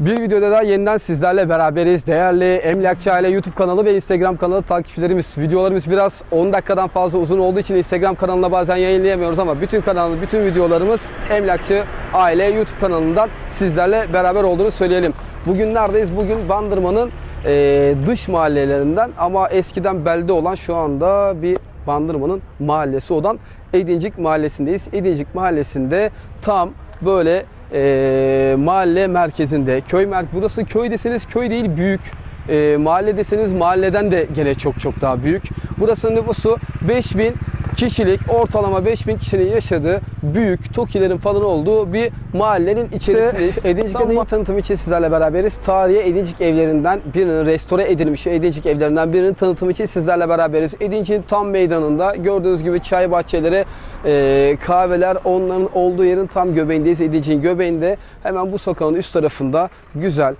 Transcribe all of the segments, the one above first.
Bir videoda daha yeniden sizlerle beraberiz. Değerli Emlakçı Aile YouTube kanalı ve Instagram kanalı takipçilerimiz. Videolarımız biraz 10 dakikadan fazla uzun olduğu için Instagram kanalına bazen yayınlayamıyoruz ama bütün kanalımız, bütün videolarımız Emlakçı Aile YouTube kanalından sizlerle beraber olduğunu söyleyelim. Bugün neredeyiz? Bugün Bandırma'nın eee, dış mahallelerinden ama eskiden belde olan şu anda bir Bandırma'nın mahallesi olan Edincik Mahallesi'ndeyiz. Edincik Mahallesi'nde tam böyle e, mahalle merkezinde, köy merkezi. Burası köy deseniz köy değil büyük. E, mahalle deseniz mahalleden de gene çok çok daha büyük. Burası nüfusu 5000 kişilik, ortalama 5000 kişinin yaşadığı büyük TOKİ'lerin falan olduğu bir mahallenin içerisindeyiz. Edincik Evi tanıtım için sizlerle beraberiz. Tarihi Edincik evlerinden birinin restore edilmiş Edincik evlerinden birinin tanıtımı için sizlerle beraberiz. Edincik'in tam meydanında gördüğünüz gibi çay bahçeleri, e, kahveler onların olduğu yerin tam göbeğindeyiz. Edincik'in göbeğinde hemen bu sokağın üst tarafında güzel,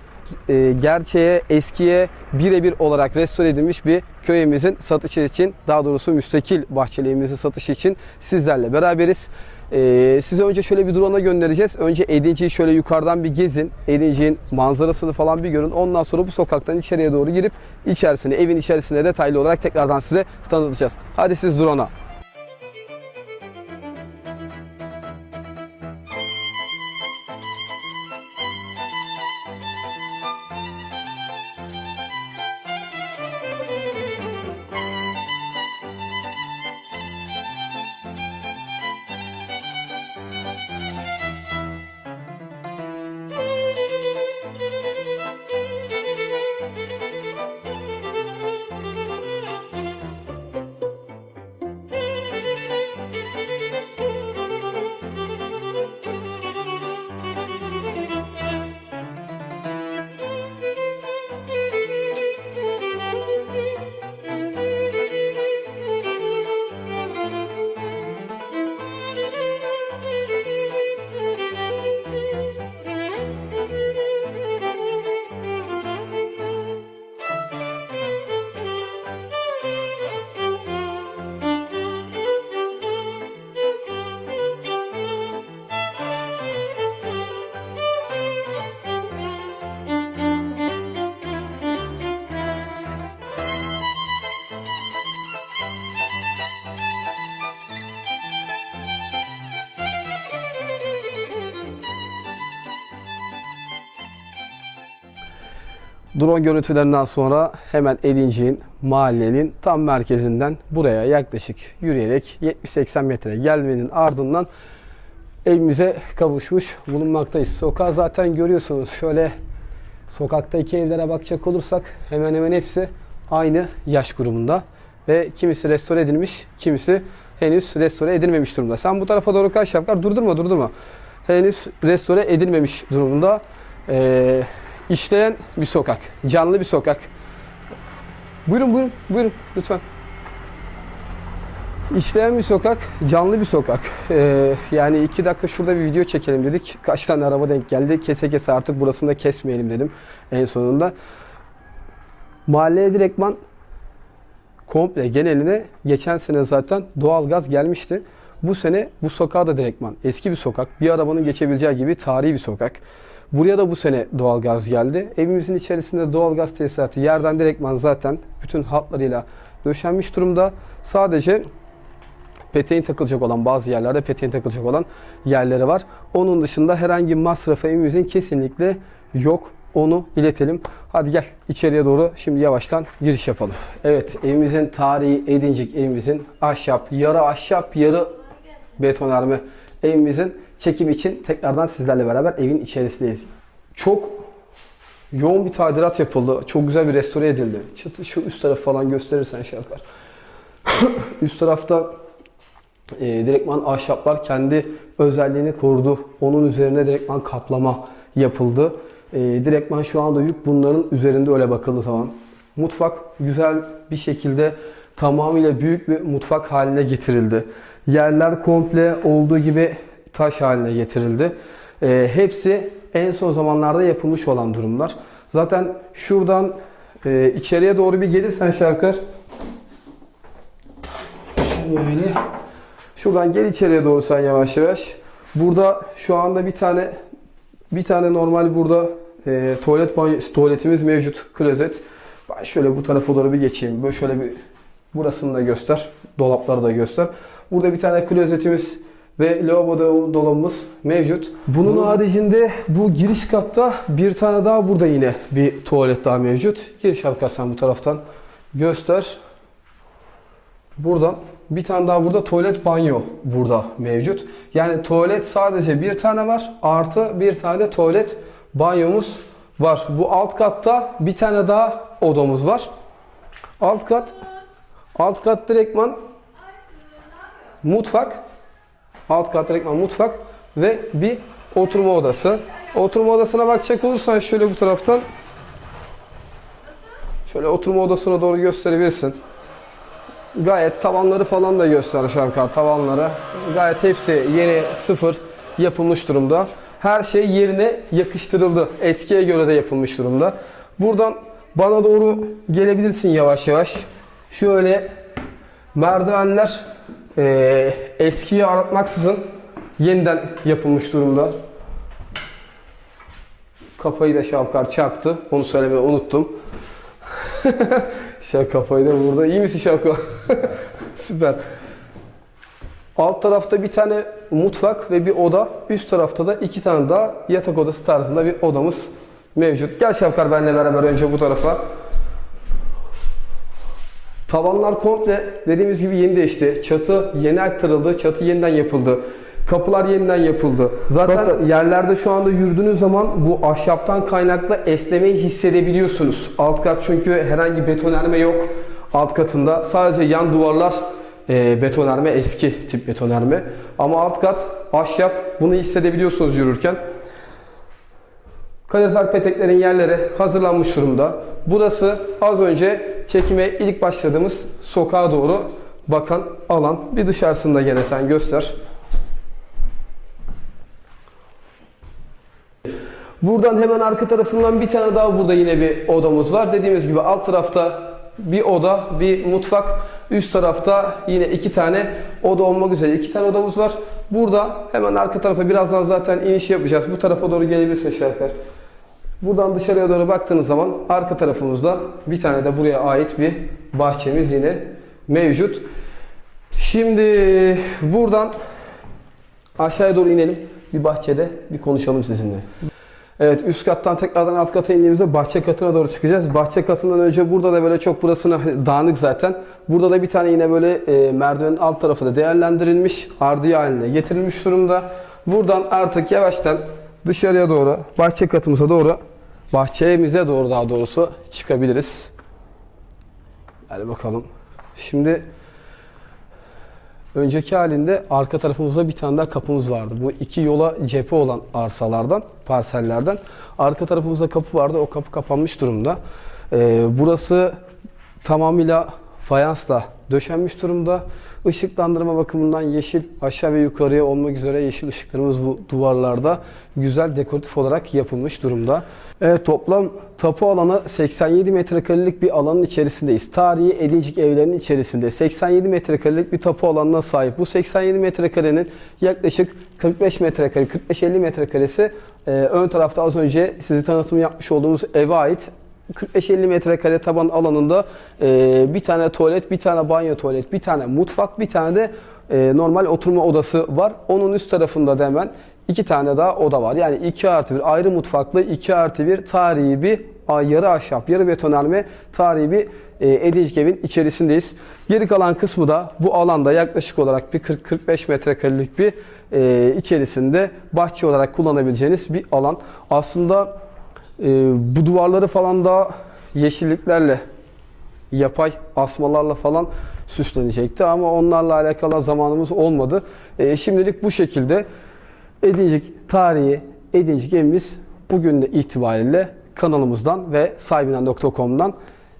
e, gerçeğe, eskiye birebir olarak restore edilmiş bir köyümüzün satışı için, daha doğrusu müstakil bahçeliğimizin satışı için sizlerle beraberiz. E, size önce şöyle bir drone'a göndereceğiz. Önce Edincik'i şöyle yukarıdan bir gezin. Edincik'in manzarasını falan bir görün. Ondan sonra bu sokaktan içeriye doğru girip içerisine, evin içerisine detaylı olarak tekrardan size tanıtacağız. Hadi siz drone'a. Drone görüntülerinden sonra hemen Edincik'in mahallenin tam merkezinden buraya yaklaşık yürüyerek 70-80 metre gelmenin ardından evimize kavuşmuş bulunmaktayız. Sokağı zaten görüyorsunuz. Şöyle sokaktaki evlere bakacak olursak hemen hemen hepsi aynı yaş grubunda ve kimisi restore edilmiş, kimisi henüz restore edilmemiş durumda. Sen bu tarafa doğru kaç yapar? Durdurma, durdurma. Henüz restore edilmemiş durumda. Ee, işleyen bir sokak, canlı bir sokak. Buyurun, buyurun, buyurun lütfen. İşleyen bir sokak, canlı bir sokak. Ee, yani iki dakika şurada bir video çekelim dedik. Kaç tane araba denk geldi. Kese kese artık burasını da kesmeyelim dedim en sonunda. Mahalleye direktman komple geneline geçen sene zaten doğalgaz gelmişti. Bu sene bu sokağa da direktman eski bir sokak. Bir arabanın geçebileceği gibi tarihi bir sokak. Buraya da bu sene doğalgaz geldi. Evimizin içerisinde doğalgaz tesisatı yerden direktman zaten bütün hatlarıyla döşenmiş durumda. Sadece peteğin takılacak olan bazı yerlerde peteğin takılacak olan yerleri var. Onun dışında herhangi masrafı evimizin kesinlikle yok. Onu iletelim. Hadi gel içeriye doğru şimdi yavaştan giriş yapalım. Evet evimizin tarihi Edincik evimizin ahşap, yarı ahşap, yarı betonarme evimizin çekim için tekrardan sizlerle beraber evin içerisindeyiz. Çok yoğun bir tadilat yapıldı. Çok güzel bir restore edildi. Çatı şu üst tarafı falan gösterirsen yapar. üst tarafta e, direktman ahşaplar kendi özelliğini korudu. Onun üzerine direktman kaplama yapıldı. E, direktman şu anda yük bunların üzerinde öyle bakıldığı zaman. Mutfak güzel bir şekilde tamamıyla büyük bir mutfak haline getirildi. Yerler komple olduğu gibi taş haline getirildi. E, hepsi en son zamanlarda yapılmış olan durumlar. Zaten şuradan e, içeriye doğru bir gelirsen Şarkar. Şöyle. Şuradan gel içeriye doğru sen yavaş yavaş. Burada şu anda bir tane bir tane normal burada e, tuvalet banyo, tuvaletimiz mevcut. Klozet. Ben şöyle bu tarafa doğru bir geçeyim. Böyle şöyle bir burasını da göster. Dolapları da göster. Burada bir tane klozetimiz ve lavabo do- dolabımız mevcut. Bunun haricinde bu giriş katta bir tane daha burada yine bir tuvalet daha mevcut. Giriş arkasından bu taraftan göster. Buradan bir tane daha burada tuvalet banyo burada mevcut. Yani tuvalet sadece bir tane var. Artı bir tane tuvalet banyomuz var. Bu alt katta bir tane daha odamız var. Alt kat alt kat direktman mutfak. Alt kat direktman mutfak ve bir oturma odası. Oturma odasına bakacak olursan şöyle bu taraftan şöyle oturma odasına doğru gösterebilirsin. Gayet tavanları falan da göster yukarı tavanları. Gayet hepsi yeni sıfır yapılmış durumda. Her şey yerine yakıştırıldı. Eskiye göre de yapılmış durumda. Buradan bana doğru gelebilirsin yavaş yavaş. Şöyle merdivenler eee eskiyi aratmaksızın yeniden yapılmış durumda. Kafayı da Şavkar çarptı. Onu söylemeyi unuttum. Şah kafayı da burada. İyi misin Şavko? Süper. Alt tarafta bir tane mutfak ve bir oda. Üst tarafta da iki tane daha yatak odası tarzında bir odamız mevcut. Gel Şavkar benimle beraber önce bu tarafa. Tavanlar komple dediğimiz gibi yeni değişti. Çatı yeni aktarıldı. Çatı yeniden yapıldı. Kapılar yeniden yapıldı. Zaten, Zaten- yerlerde şu anda yürüdüğünüz zaman bu ahşaptan kaynaklı esnemeyi hissedebiliyorsunuz. Alt kat çünkü herhangi betonarme yok alt katında. Sadece yan duvarlar e, betonarme, eski tip betonarme. Ama alt kat ahşap bunu hissedebiliyorsunuz yürürken. Kalorifer peteklerin yerleri hazırlanmış durumda. Burası az önce çekime ilk başladığımız sokağa doğru bakan alan. Bir dışarısında gene sen göster. Buradan hemen arka tarafından bir tane daha burada yine bir odamız var. Dediğimiz gibi alt tarafta bir oda, bir mutfak. Üst tarafta yine iki tane oda olmak üzere iki tane odamız var. Burada hemen arka tarafa birazdan zaten iniş yapacağız. Bu tarafa doğru gelebilirsin Şarkar. Buradan dışarıya doğru baktığınız zaman arka tarafımızda bir tane de buraya ait bir bahçemiz yine mevcut. Şimdi buradan aşağıya doğru inelim. Bir bahçede bir konuşalım sizinle. Evet üst kattan tekrardan alt kata indiğimizde bahçe katına doğru çıkacağız. Bahçe katından önce burada da böyle çok burasına dağınık zaten. Burada da bir tane yine böyle e, merdivenin alt tarafı da değerlendirilmiş. Ardiye haline getirilmiş durumda. Buradan artık yavaştan dışarıya doğru bahçe katımıza doğru bahçemize doğru daha doğrusu çıkabiliriz. Hadi bakalım. Şimdi önceki halinde arka tarafımızda bir tane daha kapımız vardı. Bu iki yola cephe olan arsalardan, parsellerden. Arka tarafımızda kapı vardı. O kapı kapanmış durumda. Ee, burası tamamıyla fayansla döşenmiş durumda. Işıklandırma bakımından yeşil aşağı ve yukarıya olmak üzere yeşil ışıklarımız bu duvarlarda güzel dekoratif olarak yapılmış durumda. Evet, toplam tapu alanı 87 metrekarelik bir alanın içerisindeyiz. Tarihi Edincik evlerinin içerisinde 87 metrekarelik bir tapu alanına sahip. Bu 87 metrekarenin yaklaşık 45 metrekare, 45-50 metrekaresi e, ön tarafta az önce sizi tanıtım yapmış olduğumuz eve ait 45-50 metrekare taban alanında e, bir tane tuvalet, bir tane banyo tuvalet, bir tane mutfak, bir tane de e, normal oturma odası var. Onun üst tarafında da hemen iki tane daha oda var. Yani 2 artı 1 ayrı mutfaklı 2 artı 1 tarihi bir yarı ahşap, yarı betonarme tarihi bir e, edincik evin içerisindeyiz. Geri kalan kısmı da bu alanda yaklaşık olarak bir 40-45 metrekarelik bir e, içerisinde bahçe olarak kullanabileceğiniz bir alan. Aslında e, bu duvarları falan da yeşilliklerle yapay asmalarla falan süslenecekti ama onlarla alakalı zamanımız olmadı. E, şimdilik bu şekilde Edincik tarihi Edincik evimiz bugün de itibariyle kanalımızdan ve sahibinden.com'dan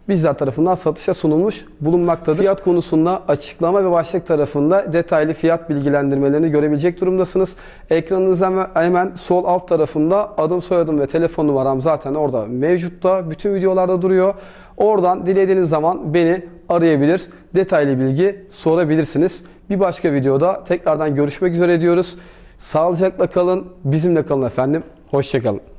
bizler tarafından satışa sunulmuş bulunmaktadır. Fiyat konusunda açıklama ve başlık tarafında detaylı fiyat bilgilendirmelerini görebilecek durumdasınız. Ekranınızın hemen sol alt tarafında adım soyadım ve telefon numaram zaten orada mevcutta. Bütün videolarda duruyor. Oradan dilediğiniz zaman beni arayabilir, detaylı bilgi sorabilirsiniz. Bir başka videoda tekrardan görüşmek üzere diyoruz. Sağlıcakla kalın, bizimle kalın efendim. Hoşçakalın.